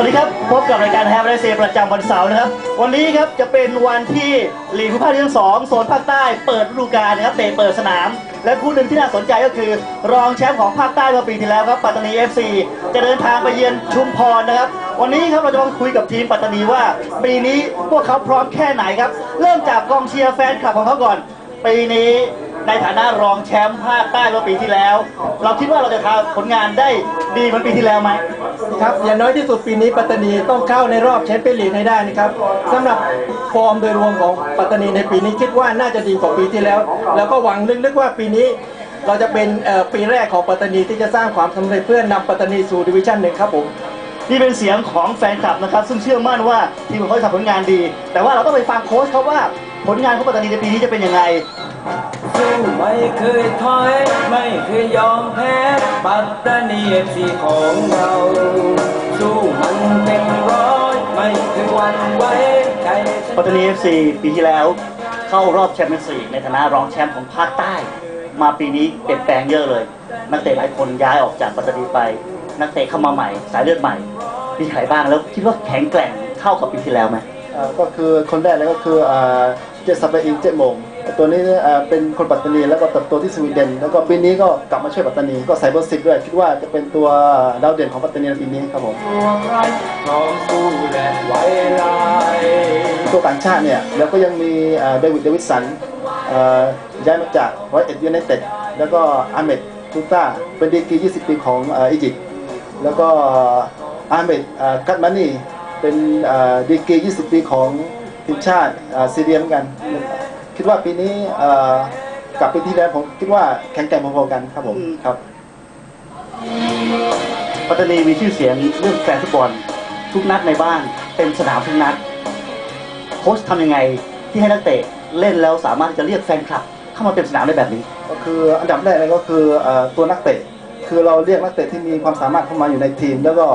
วัสดีครับ พบกับรายการแฮปไรเซประจำวันเสาร์นะครับ วันนี้ครับจะเป็นวันที่ลีกภูมิภาคที่สองโซนภาคใต้เปิดฤดูกาลนะครับเตะเปิดสนาม และคู่หนึ่งที่น่าสนใจก็คือ รองแชมป์ของภาคใต้เมื่อปีที่แล้วครับปัตตานี FC จะเดินทางไปเยือนชุมพรนะครับ วันนี้ครับเราจะมาคุยกับทีมปัตตานีว่า ปีนี้พวกเขาพร้อมแค่ไหนครับ เริ่มจากกองเชียร์แฟนคลับของเขาก่อน ปีนี้ในฐานะรองแชมป์ภาคใต้เมื่อปีที่แล้ว เราคิดว่าเราจะทำผลงานได้ดีเหมือนปีที่แล้วไหม ครับอย่างน้อยที่สุดปีนี้ปัตตานีต้องเข้าในรอบแชมเปี้ยนลีกให้ได้นะครับสำหรับฟอร์มโดยรวมของปัตตานีในปีนี้คิดว่าน่าจะดีกว่าปีที่แล้ว แล้วก็หวังลึกๆว่าปีนี้เราจะเป็นปีแรกของปัตตานีที่จะสร้างความสำเร็จเพื่อนำปัตตานีสู่ดิวิชั่นหนึ่งครับผมนี่เป็นเสียงของแฟนคลับนะครับ ซึ่งเชื่อมั่นว่าทีมของเขาจะทำผลงานดี แต่ว่าเราต้องไปฟังโค้ชเขาว่าผลงานของปัตตานีในปีนี้จะเป็นยังไง ไม่เคยถอย ไม่เคยยอมแพ้ ปัตตานีเอฟซีของเรา สู้มันเต็มร้อยไม่เคยหวันไหวใจฉัน ปัตตานี FC ปีที่แล้วเข้ารอบแชมเปี้ยนส์ลีกในฐานะรองแชมป์ของภาคใต้ มาปีนี้เปลี่ยนแปลงเยอะเลย นักเตะหลายคนย้ายออกจากปัตตานีไป นักเตะเข้ามาใหม่ สายเลือดใหม่มีใครบ้างแล้วคิดว่าแข็งแกร่งเท่ากับปีที่แล้วไหมอ่าก็คือคนแรกเลยก็คืออ่าเจสับไปอิงเจมง ตัวนี้เป็นคนปัตตานีแล้วก็เติบโตที่สวีเดน แล้วก็ปีนี้ก็กลับมาช่วยปัตตานีก็ใส่เบอร์สิบด้วยคิดว่าจะเป็นตัวดาวเด่นของปัตตานีปีนี้ครับผมตัวต่างชาติเนี่ยแล้วก็ยังมีเดวิดเดวิดสันย้ายมาจากร้อยเอ็ดยูไนเต็ดแล้วก็อาเมดทูต้าเป็นดีกี 20 ปีของอียิปต์แล้วก็อาเมดกัตมานีเป็นดีกี 20 ปีของทีมชาติซีเรียเหมือนกัน คิดว่าปีนี้เอ่อกับปีที่แล้วผมคิดว่าแข่งแกร่งพอๆกันครับผมอืม ครับ ปัตตานีมีชื่อเสียงเรื่องแฟนฟุตบอลทุกนัดในบ้านเต็มสนามทุกนัดโค้ชทำยังไงที่ให้นักเตะเล่นแล้วสามารถที่จะเรียกแฟนคลับ เข้ามาเต็มสนามได้แบบนี้ ก็คืออันดับแรกเลยก็คือเอ่อตัวนักเตะ คือเราเรียกนักเตะที่มีความสามารถเข้ามาอยู่ในทีม แล้วก็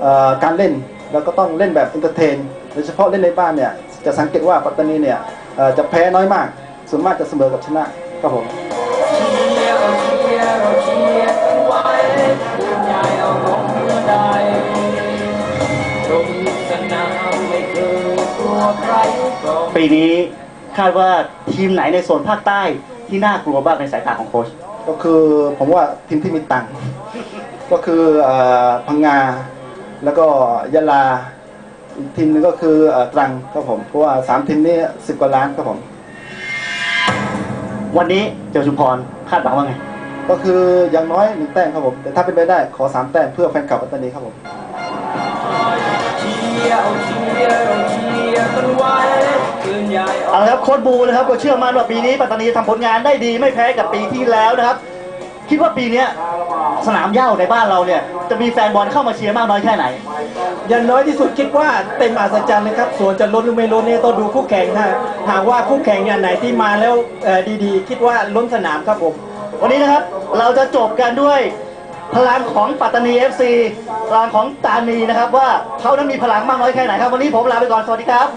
เอ่อการเล่นแล้วก็ต้องเล่นแบบเอนเตอร์เทนโดยเฉพาะเล่นในบ้านเนี่ยจะสังเกตว่าปัตตานีเนี่ยเอ่อ จะแพ้น้อยมาก ส่วนมากจะเสมอกับชนะครับผมเชียร์เอาเชียร์เราเชียร์กันไว้ผู้ใหญ่เอาของเมื่อใดลงสนามไม่เคยกลัวใครพร้อมปีนี้คาดว่าทีมไหนในโซนภาคใต้ที่น่ากลัวบ้างในสายตาของโค้ชก็คือผมว่าทีมที่มีตังค์ก็คือเอ่อพังงาแล้วก็ยะลา อีกทีมหนึงก็คือเอ่อตรังครับผมเพราะว่าสามทีมนี้สิบกว่าล้านครับผม วันนี้เจอชุมพรคาดหวังว่าไง ก็คืออย่างน้อยหนึ่งแต้มครับผมแต่ถ้าเป็นไปได้ขอสามแต้มเพื่อแฟนคลับปัตตานีครับผมเชียร์เอาเชียร์เอาเชียร์กันไว้ปืนใหญ่เอาเอาละครับโค้ชบูนะครับก็เชื่อมั่นว่าปีนี้ปัตตานีทำผลงานได้ดีไม่แพ้กับปีที่แล้วนะครับ คิดว่าปีเนี้ยสนามเหย้าในบ้านเราเนี่ยจะมีแฟนบอลเข้ามาเชียร์มากน้อยแค่ไหน อย่างน้อยที่สุดคิดว่าเต็มอัศจรรย์นะครับส่วนจะล้นหรือไม่ล้นเนี่ยต้องดูคู่แข่งนะหากว่าคู่แข่งเนี่ยไหนที่มาแล้วเอ่อดีๆ คิดว่าล้นสนามครับผม วันนี้นะครับเราจะจบกันด้วยพลังของปัตตานี FC พลังของตานีนะครับว่าเขานั้นมีพลังมากน้อยแค่ไหนครับ วันนี้ผมลาไปก่อน สวัสดีครับ